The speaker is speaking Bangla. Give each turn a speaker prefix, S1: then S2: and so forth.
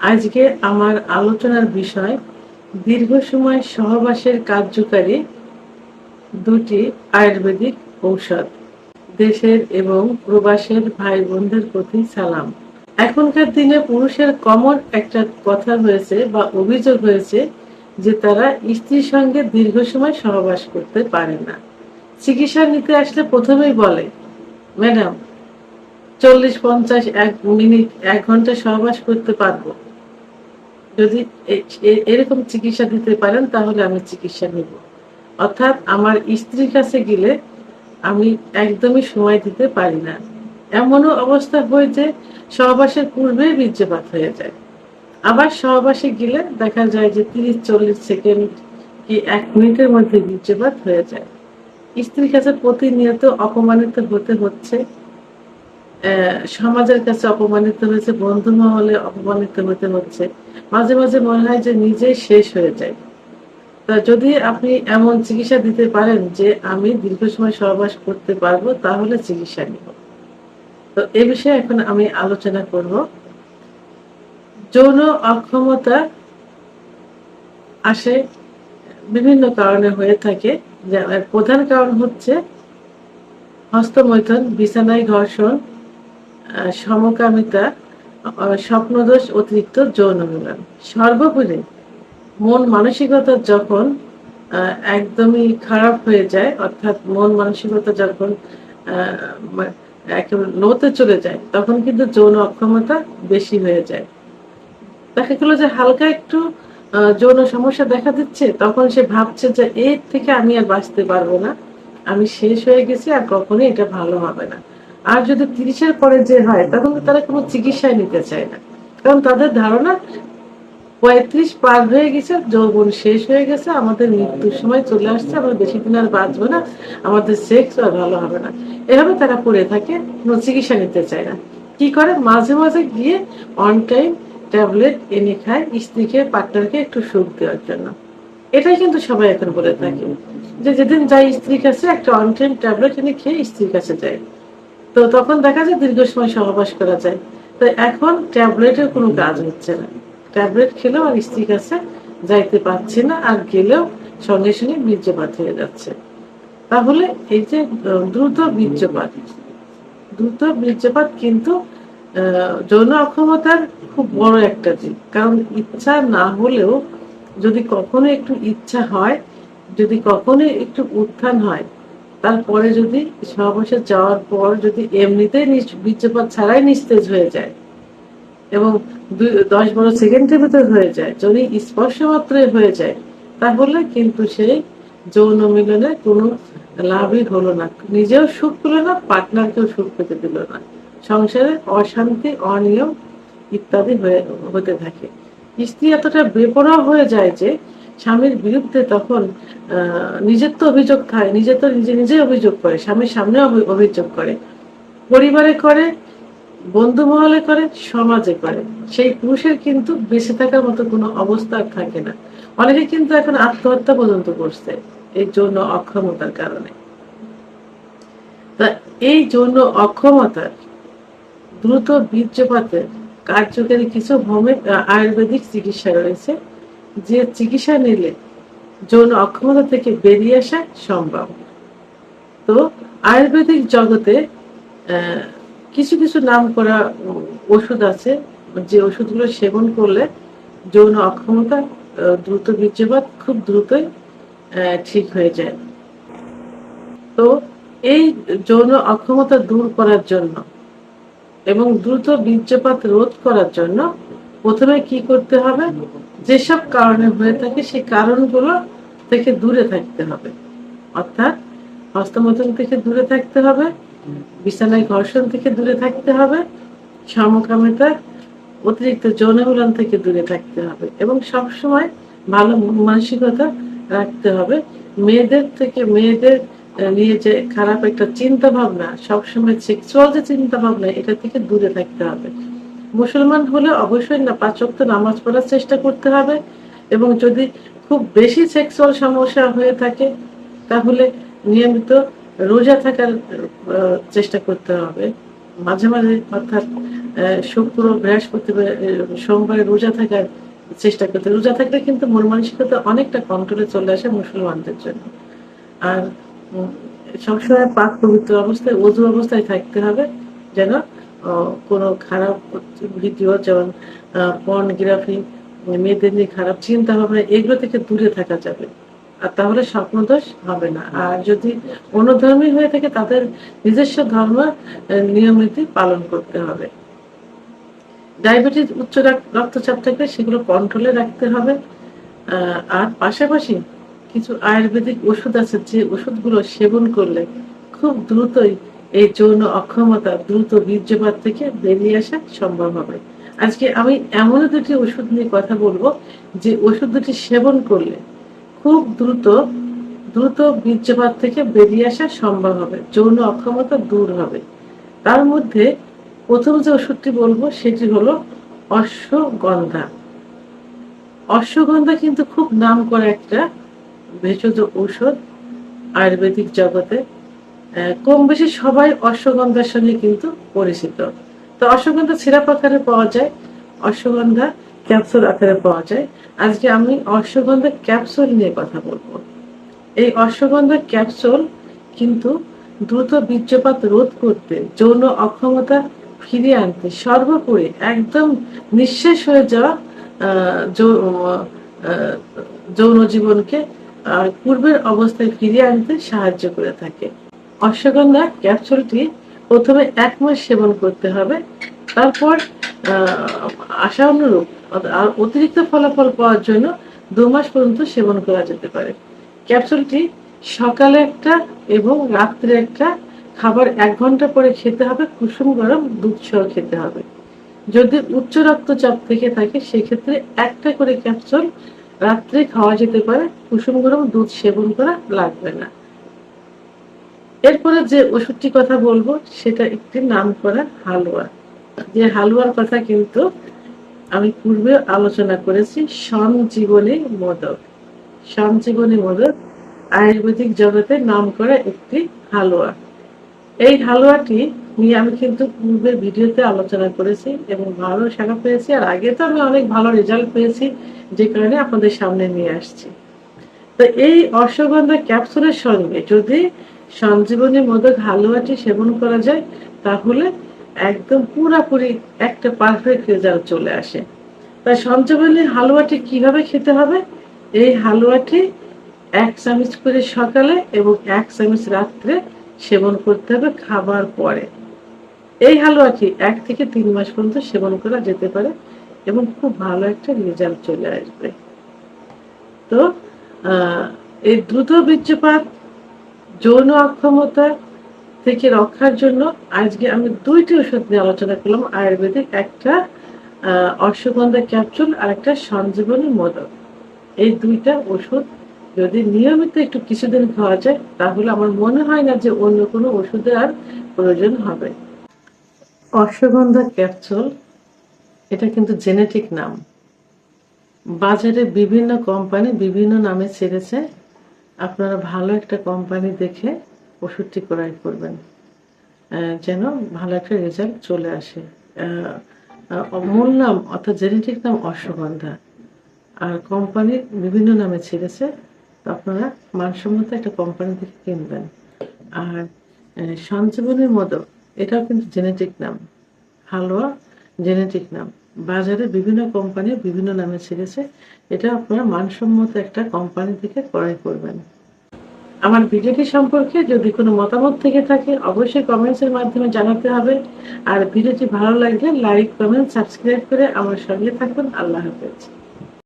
S1: আজকে আমার আলোচনার বিষয় দীর্ঘ সময় সহবাসের কার্যকারী দুটি আয়ুর্বেদিক ঔষধ, দেশের এবং প্রবাসের ভাই বোনদের প্রতি সালাম। এখনকার দিনে পুরুষের কমন একটা কথা হয়েছে বা অভিযোগ হয়েছে যে তারা স্ত্রীর সঙ্গে দীর্ঘ সময় সহবাস করতে পারে না। চিকিৎসা নিতে আসলে প্রথমেই বলে, ম্যাডাম, চল্লিশ পঞ্চাশ এক মিনিট এক ঘণ্টা সহবাস করতে পারব। যদি এরকম চিকিৎসা দিতে পারেন, তাহলে আমি চিকিৎসা নিব। অর্থাৎ আমার স্ত্রীর কাছে গেলে আমি একদমই সময় দিতে পারি না। এমনও অবস্থা হয় যে সহবাসের পূর্বে বীর্যপাত হয়ে যায়। আবার সহবাসে গেলে দেখা যায় যে তিরিশ, চল্লিশ সেকেন্ড কি এক মিনিটের মধ্যে বীর্যপাত হয়ে যায়। স্ত্রীর কাছে প্রতিনিয়ত অপমানিত হতে হচ্ছে। সমাজের কাছে অপমানিত হয়েছে, বন্ধু মহলে অপমানিত হতে হচ্ছে। মাঝে মাঝে মনে হয় যে নিজে শেষ হয়ে যায়। তা যদি আপনি এমন চিকিৎসা দিতে পারেন যে আমি দীর্ঘ সময় সহবাস করতে পারব, তাহলে চিকিৎসা নিব। তো এ বিষয়ে এখন আমি আলোচনা করব। যৌন অক্ষমতা আসে বিভিন্ন কারণে হয়ে থাকে। প্রধান কারণ হচ্ছে হস্তমৈথুন, বিছানায় ঘর্ষণ সমকামিতা স্বপ্নদোষ অতিরিক্ত যৌন মিলন। সর্বোপরি মন মানসিকতা যখন একদমই খারাপ হয়ে যায়, অর্থাৎ মন মানসিকতা যখন একেবারে লোতে চলে যায়, তখন কিন্তু যৌন অক্ষমতা বেশি হয়ে যায়। দেখা গেলো যে হালকা একটু যৌন সমস্যা দেখা দিচ্ছে, তখন সে ভাবছে যে এর থেকে আমি আর বাঁচতে পারব না। আমি শেষ হয়ে গেছি আর কখনোই এটা ভালো হবে না। আর যদি তিরিশের পরে যে হয়, তখন তারা কোনো চিকিৎসায় নিতে চায় না। কারণ তাদের ধারণা, পঁয়ত্রিশ পার হয়ে গেছে, যৌবন শেষ হয়ে গেছে, আমাদের মৃত্যুর সময় চলে আসছে, আমরা বেশি দিন আর বাঁচবো না, আমাদের সেক্স আর ভালো হবে না। এভাবে তারা পড়ে থাকে, কোনো চিকিৎসা নিতে চায় না। কি করে? মাঝে মাঝে গিয়ে অন টাইম ট্যাবলেট এনে খায়, স্ত্রীকে পার্টনারকে একটু সুখ দেওয়ার জন্য। এটাই কিন্তু সবাই এখন বলে থাকে। যে যেদিন যাই স্ত্রীর কাছে, একটা অন টাইম ট্যাবলেট এনে খেয়ে স্ত্রীর কাছে যায়। তো তখন দেখা যায় দীর্ঘ সময় সহবাস করা যায়। তো এখন ট্যাবলেটের কোনো কাজ হচ্ছে না। ট্যাবলেট খেলেও আর স্ত্রীর কাছে যাইতে পারছি না, আর গেলেও সঙ্গে সঙ্গে বীর্যপাত হয়ে যাচ্ছে। তাহলে এই যে দ্রুত বীর্যপাত দ্রুত বীর্যপাত কিন্তু যৌন অক্ষমতার খুব বড় একটা দিক। কারণ ইচ্ছা না হলেও যদি কখনো একটু ইচ্ছা হয়, যদি কখনো একটু উত্থান হয় তারপরে যদি সহবাসে যাওয়ার পর যদি এমনিতেই বীর্যপাত ছাড়াই নিস্তেজ হয়ে যায় এবং দশ বারো সেকেন্ডের ভিতর হয়ে যায়, যদি স্পর্শ মাত্রই হয়ে যায়, তাহলে কিন্তু সেই যৌন মিলনে কোনো লাভই হলো না। নিজেও সুখ পেল না, পার্টনারকেও সুখ পেতে দিল না। সংসারে অশান্তি, অনিয়ম ইত্যাদি হয়ে, হতে থাকে। স্ত্রী এতটা বেপরোয়া হয়ে যায় যে স্বামীর বিরুদ্ধে তখন নিজের তো অভিযোগ থাকে, নিজে তো নিজে নিজে অভিযোগ করে, স্বামীর সামনে অভিযোগ করে। পরিবারে করে, বন্ধু মহলে করে, সমাজে করে। সেই পুরুষের কিন্তু বেঁচে থাকার মতো কোনো অবস্থা থাকে না। অনেকে কিন্তু এখন আত্মহত্যা পর্যন্ত করছে এই যৌন অক্ষমতার কারণে। তা এই যৌন অক্ষমতার দ্রুত বীর্যপাতের কার্যকারী কিছু হোমে আয়ুর্বেদিক চিকিৎসা রয়েছে। যে চিকিৎসা নিলে যৌন অক্ষমতা থেকে বেরিয়ে আসা সম্ভব। তো আয়ুর্বেদিক জগতে কিছু কিছু নাম করা ওষুধ আছে, যে ওষুধগুলো সেবন করলে যৌন অক্ষমতা দ্রুত বীর্যপাত খুব দ্রুতই ঠিক হয়ে যায়। তো এই যৌন অক্ষমতা দূর করার জন্য এবং দ্রুত বীর্যপাত রোধ করার জন্য প্রথমে কি করতে হবে? যেসব কারণে হয়ে থাকে, সেই কারণগুলো থেকে দূরে থাকতে হবে। অর্থাৎ হস্তমৈথুন থেকে দূরে থাকতে হবে, বিছানায় ঘর্ষণ থেকে দূরে থাকতে হবে, সমকামিতা, অতিরিক্ত যৌনমিলন থেকে দূরে থাকতে হবে এবং সবসময় ভালো মানসিকতা রাখতে হবে। মেয়েদের থেকে মেয়েদের নিয়ে যে খারাপ একটা চিন্তা ভাবনা সবসময় সেক্সুয়াল যে চিন্তা ভাবনা এটা থেকে দূরে থাকতে হবে। মুসলমান হলে অবশ্যই না পাঁচ ওয়াক্ত নামাজ পড়ার চেষ্টা করতে হবে এবং যদি খুব বেশি সেক্সুয়াল সমস্যা হয়ে থাকে, তাহলে নিয়মিত রোজা থাকার চেষ্টা করতে হবে। মাঝে মাঝে অর্থাৎ শুক্র, বৃহস্পতিবার সোমবারে রোজা থাকার চেষ্টা করতে রোজা থাকলে কিন্তু মন মানসিকতা অনেকটা কন্ট্রোলে চলে আসে মুসলমানদের জন্য। আর সবসময় পাক পবিত্র অবস্থায়, অজু অবস্থায় থাকতে হবে যেন কোনো খারাপ ভিডিও, যেমন পর্নগ্রাফি মেয়েদের নিয়ে খারাপ চিন্তা ভাবনা এগুলো থেকে দূরে থাকা যাবে। আর তাহলে স্বপ্নদোষ হবে না। আর যদি অন্যধর্মী হয়ে থাকে, তাদের নিজস্ব ধর্ম নিয়মিত পালন করতে হবে। ডায়াবেটিস, উচ্চ রক্তচাপ থাকলে সেগুলো কন্ট্রোলে রাখতে হবে। আর পাশাপাশি কিছু আয়ুর্বেদিক ওষুধ আছে, যে ওষুধগুলো সেবন করলে খুব দ্রুতই এই যৌন অক্ষমতা দ্রুত বীর্যপাত থেকে বেরিয়ে আসা সম্ভব হবে। আজকে আমি এমন দুটি ওষুধ নিয়ে কথা বলব যে ওষুধ দুটি সেবন করলে খুব দ্রুত দ্রুত বীর্যপাত থেকে বেরিয়ে আসা সম্ভব হবে, যৌন অক্ষমতা দূর হবে। তার মধ্যে প্রথম যে ওষুধটি বলব সেটি হলো অশ্বগন্ধা। অশ্বগন্ধা কিন্তু খুব নাম করা একটা ভেষজ ঔষধ আয়ুর্বেদিক জগতে। কম বেশি সবাই অশ্বগন্ধার সঙ্গে কিন্তু পরিচিত। তো অশ্বগন্ধা সিরাপ আকারে পাওয়া যায়, অশ্বগন্ধা ক্যাপসুল আকারে পাওয়া যায়। আজকে আমি অশ্বগন্ধা ক্যাপসুল নিয়ে কথা বলব। এই অশ্বগন্ধা ক্যাপসুল কিন্তু দ্রুত বীর্যপাত রোধ করতে, যৌন অক্ষমতা ফিরিয়ে আনতে, সর্বোপরি একদম নিঃশেষ হয়ে যাওয়া যৌন জীবনকে পূর্বের অবস্থায় ফিরিয়ে আনতে সাহায্য করে থাকে। অশ্বগন্ধা ক্যাপসুলটি প্রথমে এক মাস সেবন করতে হবে। তারপর আশা অনুরূপ আর অতিরিক্ত ফলাফল পাওয়ার জন্য দু মাস পর্যন্ত সেবন করা যেতে পারে। ক্যাপসুলটি সকালে একটা এবং রাত্রে একটা খাবার এক ঘণ্টা পরে খেতে হবে, কুসুম গরম দুধ সহ খেতে হবে। যদি উচ্চ রক্তচাপ থেকে থাকে, সেক্ষেত্রে একটা করে ক্যাপসুল রাত্রে খাওয়া যেতে পারে, কুসুম গরম দুধ সেবন করা লাগবে না। এরপরে যে ওষুধটি কথা বলব, সেটা একটি নাম করা হালুয়া। যে হালুয়ার কথা কিন্তু আমি পূর্বে আলোচনা করেছি সঞ্জীবনী মোদক। সঞ্জীবনী মোদক আয়ুর্বেদিক জগতে নাম করা একটি হালুয়া। এই হালুয়াটি নিয়ে আমি কিন্তু পূর্বের ভিডিওতে আলোচনা করেছি এবং ভালো শাখা পেয়েছি, আর আগে তো আমি অনেক ভালো রেজাল্ট পেয়েছি, যে কারণে আপনাদের সামনে নিয়ে আসছি। তো এই অশ্বগন্ধা ক্যাপসুলের সঙ্গে যদি সঞ্জীবনী মোদক হালুয়াটি সেবন করা যায়, তাহলে একদম পুরাপুরি একটা পারফেক্ট রেজাল্ট চলে আসে। তাই সঞ্জীবনী হালুয়াটি কীভাবে খেতে হবে? এই হালুয়াটি এক চামচ করে সকালে এবং এক চামচ রাত্রে সেবন করতে হবে খাবার পরে। এই হালুয়াটি এক থেকে তিন মাস পর্যন্ত সেবন করা যেতে পারে এবং খুব ভালো একটা রেজাল্ট চলে আসবে। তো এই দ্রুত বীর্যপাত যৌন অক্ষমতা থেকে রক্ষার জন্য আজকে আমি দুইটি ওষুধ নিয়ে আলোচনা করলাম, আয়ুর্বেদিক, একটা অশ্বগন্ধা ক্যাপসুল আর একটা সঞ্জীবনী মোদক। এই দুইটা ওষুধ যদি নিয়মিত একটু কিছুদিন খাওয়া যায়, তাহলে আমার মনে হয় না যে অন্য কোনো ওষুধের আর প্রয়োজন হবে। অশ্বগন্ধা ক্যাপসুল, এটা কিন্তু জেনেটিক নাম। বাজারে বিভিন্ন কোম্পানি বিভিন্ন নামে ছেড়েছে। আপনারা ভালো একটা কোম্পানি দেখে ওষুধটি ক্রয় করবেন। যেন ভালো একটা রেজাল্ট চলে আসে। মূল নাম অর্থাৎ জেনেটিক নাম অশ্বগন্ধা। আর কোম্পানি বিভিন্ন নামে ছেড়েছে আপনারা মানসম্মত একটা কোম্পানি থেকে কিনবেন। আর সঞ্জীবনীর মদক এটাও কিন্তু জেনেটিক নাম। হালুয়া জেনেটিক নাম। বাজারে বিভিন্ন কোম্পানি বিভিন্ন নামে ছেড়েছে। এটা আপনারা মানসম্মত একটা কোম্পানি থেকে ক্রয় করবেন। আমার ভিডিওটি সম্পর্কে যদি কোনো মতামত থেকে থাকে, অবশ্যই কমেন্টসের মাধ্যমে জানাতে হবে। আর ভিডিওটি ভালো লাগলে লাইক কমেন্ট সাবস্ক্রাইব করে আমার সঙ্গে থাকবেন আল্লাহ হাফেজ।